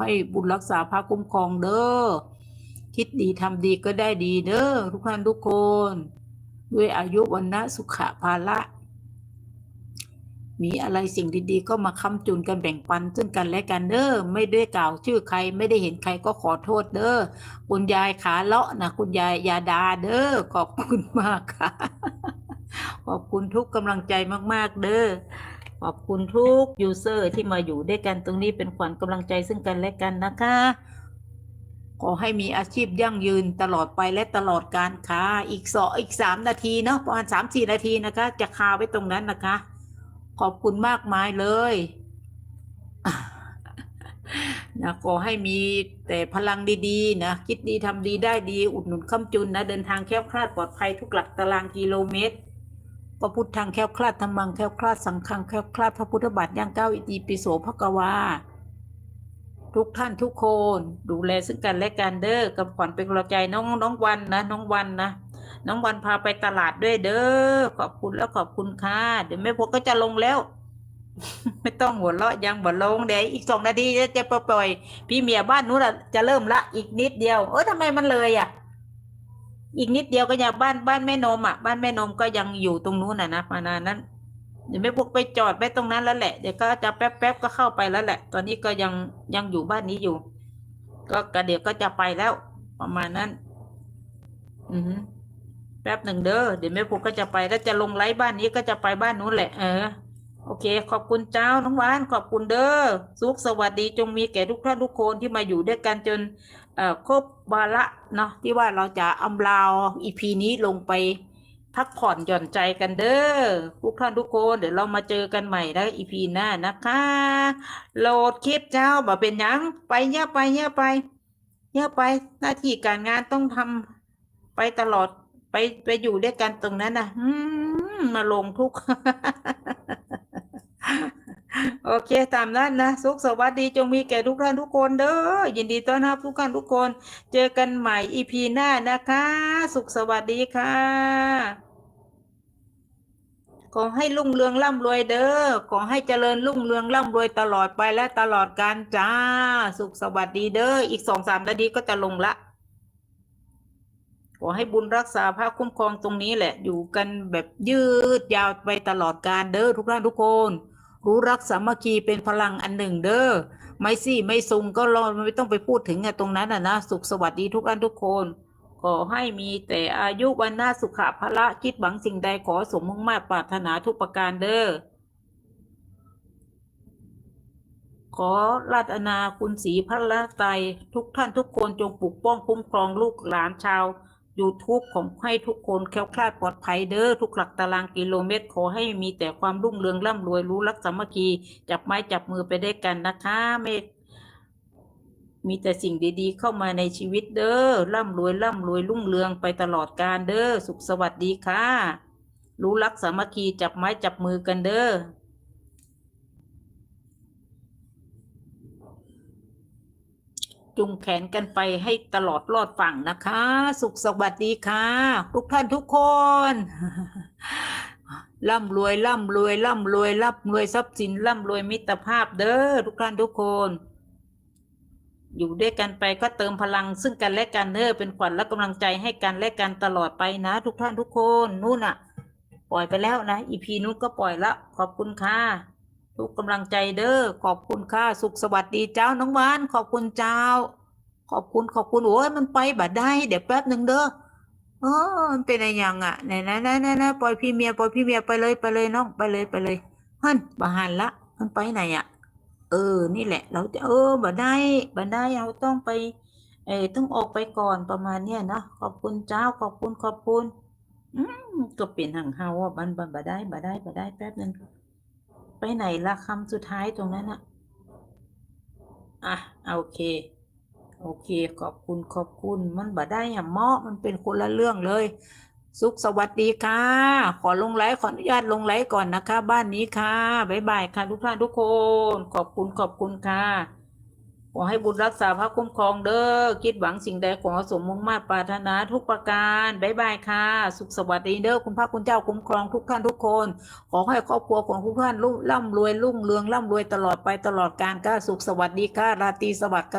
ให้บุญรักษาพระคุ้มครองเด้อคิดดีทำดีก็ได้ดีเด้อทุกท่านทุกคน ด้วยอายุวันนะสุขะภาละ มีอะไรสิ่งดีๆ ก็มาค้ำจุนกันแบ่งปันซึ่งกันและกันเด้อไม่ได้กล่าวชื่อใครไม่ได้เห็นใครก็ขอโทษเด้อคุณยายขาเลาะนะคุณยายยาดาเด้อขอบคุณมากค่ะ ขอบคุณทุกกำลังใจมากๆ เด้อ ขอบคุณทุกยูเซอร์ที่มาอยู่ด้วยกันตรงนี้เป็นขวัญกำลังใจซึ่งกันและกันนะคะ ขอให้มีอาชีพยั่งยืนตลอดไปและตลอดการค่ะอีกสออีกสามนาทีเนาะประมาณสามสี่นาทีนะคะ จะคาไว้ตรงนั้นนะคะ ขอบคุณมากมายเลยนะขอให้มีแต่พลังดีๆ นะ คิดดีทำดีได้ดี อุดหนุนค้ำจุนนะ เดินทางแคล้วคลาดปลอดภัยทุกหลักตารางกิโลเมตร พระพุทธทางแคล้วคลาดธรรมังแคล้วคลาดสังฆังแคล้วคลาดพระพุทธบาทย่างก้าวอิติปิโสภกวาทุกท่านทุกคนดูแลซึ่งกันและกันเด้อกับขวัญเป็นกำลังใจน้องน้องวันนะน้องวันนะน้องวันพาไปตลาดด้วยเด้อขอบคุณแล้วขอบคุณค่ะเดี๋ยวแม่พวกก็จะลงแล้ว ไม่ต้องหัวเราะยังบ่ลงเดี๋ยวอีกสองนาทีจะจะปล่อย พี่เมียบ้านนู้นจะเริ่มละอีกนิดเดียว เออทำไมมันเลยอะ อีกนิดเดียวก็ยังบ้านบ้านแม่นมอะ บ้านแม่นมก็ยังอยู่ตรงนู้นน่ะนะประมาณนั้นเดี๋ยวแม่พวกไปจอดไปตรงนั้นแล้วแหละเดี๋ยวก็จะแป๊บแป๊บๆก็เข้าไปแล้วแหละ ตอนนี้ก็ยังยังอยู่บ้านนี้อยู่ ก็กระเดี๋ยวก็จะไปแล้ว ประมาณนั้น อือแป๊บหนึ่งเด้อเดี๋ยวแม่พวกก็จะไปแล้วจะลงไลฟ์บ้านนี้ก็จะไปบ้านนู้นแหละ เออ โอเค ขอบคุณเจ้าน้องหวาน ขอบคุณเด้อสุขสวัสดีจงมีแก่ทุกท่านทุกคนที่มาอยู่ด้วยกันจนครบวาระเนาะที่ว่าเราจะอำลาอีพีนี้ลงไปพักผ่อนหย่อนใจกันเด้อทุกท่านทุกคนเดี๋ยวเรามาเจอกันใหม่นะอีพีหน้านะคะโหลดคลิปเจ้าบ่เป็นยังไปเนี้ยไปเนี้ยไปเนี้ยไปหน้าที่การงานต้องทำไปตลอดไปไปอยู่ด้วยกันตรงนั้นนะอืมมาลงทุก โอเคตามนั้นนะ สุขสวัสดีจงมีแก่ทุกท่านทุกคนเด้อยินดีต้อนรับทุกท่านทุกคน เจอกันใหม่อีพีหน้านะคะ สุขสวัสดีค่ะขอให้รุ่งเรืองร่ำรวยเด้อขอให้เจริญรุ่งเรืองร่ำรวยตลอดไปและตลอดกาลจ้า สุขสวัสดีเด้ออีกสองสามนาทีก็จะลงละขอให้บุญรักษาพระคุ้มครองตรงนี้แหละ อยู่กันแบบยืดยาวไปตลอดกาลเด้อทุกท่านทุกคน รู้รักสามัคคีเป็นพลังอันหนึ่งเด้อไม่ซี่ไม่ซุงก็รอไม่ต้องไปพูดถึงอะตรงนั้นอะนะสุขสวัสดีทุกท่านทุกคน ขอให้มีแต่อายุวันนาสุขะพละคิดหวังสิ่งใดขอสมมุ่งมาตรปรารถนาทุกประการเด้อขอราตนาคุณศรีพระละไตรทุกท่านทุกคนจงปกป้องคุ้มครองลูกหลานชาว YouTube ของให้ทุกคนแคล้วคลาดปลอดภัยเด้อทุกหลักตารางกิโลเมตร ขอให้มีแต่ความรุ่งเรืองร่ำรวยรู้รักสามัคคี จับไม้จับมือไปได้วยกันนะคะไม่มีแต่สิ่งดีๆ เข้ามาในชีวิตเด้อร่ำรวยร่ำรวยรุ่งเรืองไปตลอดกาลเด้อสุขสวัสดีค่ะ รู้รักสามัคคีจับไม้จับมือกันเด้อ จุงแขนกันไปให้ตลอดรอดฝั่งนะคะ สุขสวัสดีค่ะ ทุกท่านทุกคนร่ำรวยร่ำรวยร่ำรวยร่ำรวยทรัพย์สินร่ำรวยมิตรภาพเด้อทุกท่านทุกคน อยู่ด้วยกันไปก็เติมพลังซึ่งกันและกันเด้อเป็นขวัญและกำลังใจให้กันและกันตลอดไปนะ ทุกท่านทุกคนนู่นน่ะปล่อยไปแล้วนะอีพีนู้นก็ปล่อยละขอบคุณค่ะ ทุกกำลังใจเด้อขอบคุณค่ะสุขสวัสดีเจ้าน้องวานขอบคุณเจ้า ขอบคุณขอบคุณโอ้ยมันไปบัดได้เดี๋ยวแป๊บหนึ่งเด้อเออมันเป็นอะไรยังอะไหนไหนไหนไหนไหนปล่อยพี่เมียปล่อยพี่เมียไปเลยไปเลยน้องไปเลยไปเลยฮั่นบาหันละมันไปไหนอะ เออ นี่แหละ เราจะเออบัดได้บัดได้เราต้องไป เออต้องออกไปก่อนประมาณเนี้ยนะขอบคุณเจ้าขอบคุณขอบคุณอืมก็เป็นห่างเฮาอะบันบันบัดได้บัดได้บัดได้แป๊บหนึ่ง ไปไหนละคำสุดท้ายตรงนั้นอะอะโอเค โอเค ขอบคุณขอบคุณมันบ่ได้อะเมาะมันเป็นคนละเรื่องเลย สุขสวัสดีค่ะ ขอลงไลฟ์ขออนุญาตลงไลฟ์ก่อนนะคะ บ้านนี้ค่ะ บ๊ายบายค่ะทุกท่านทุกคน ขอบคุณขอบคุณค่ะ ขอให้บุญรักษาพระคุ้มครองเด้อคิดหวังสิ่งใดขอสมมุ่งมาตรปรารถนาทุกประการบ๊ายบายค่ะ สุขสวัสดีเด้อคุณพระคุณเจ้าคุ้มครองทุกท่านทุกคน ขอให้ครอบครัวของทุกท่านรุ่งร่ำรวยรุ่งเรืองร่ำรวยตลอดไปตลอดกาลก้าสุขสวัสดีค่ะราตรีสวัสดิ์ค่ะ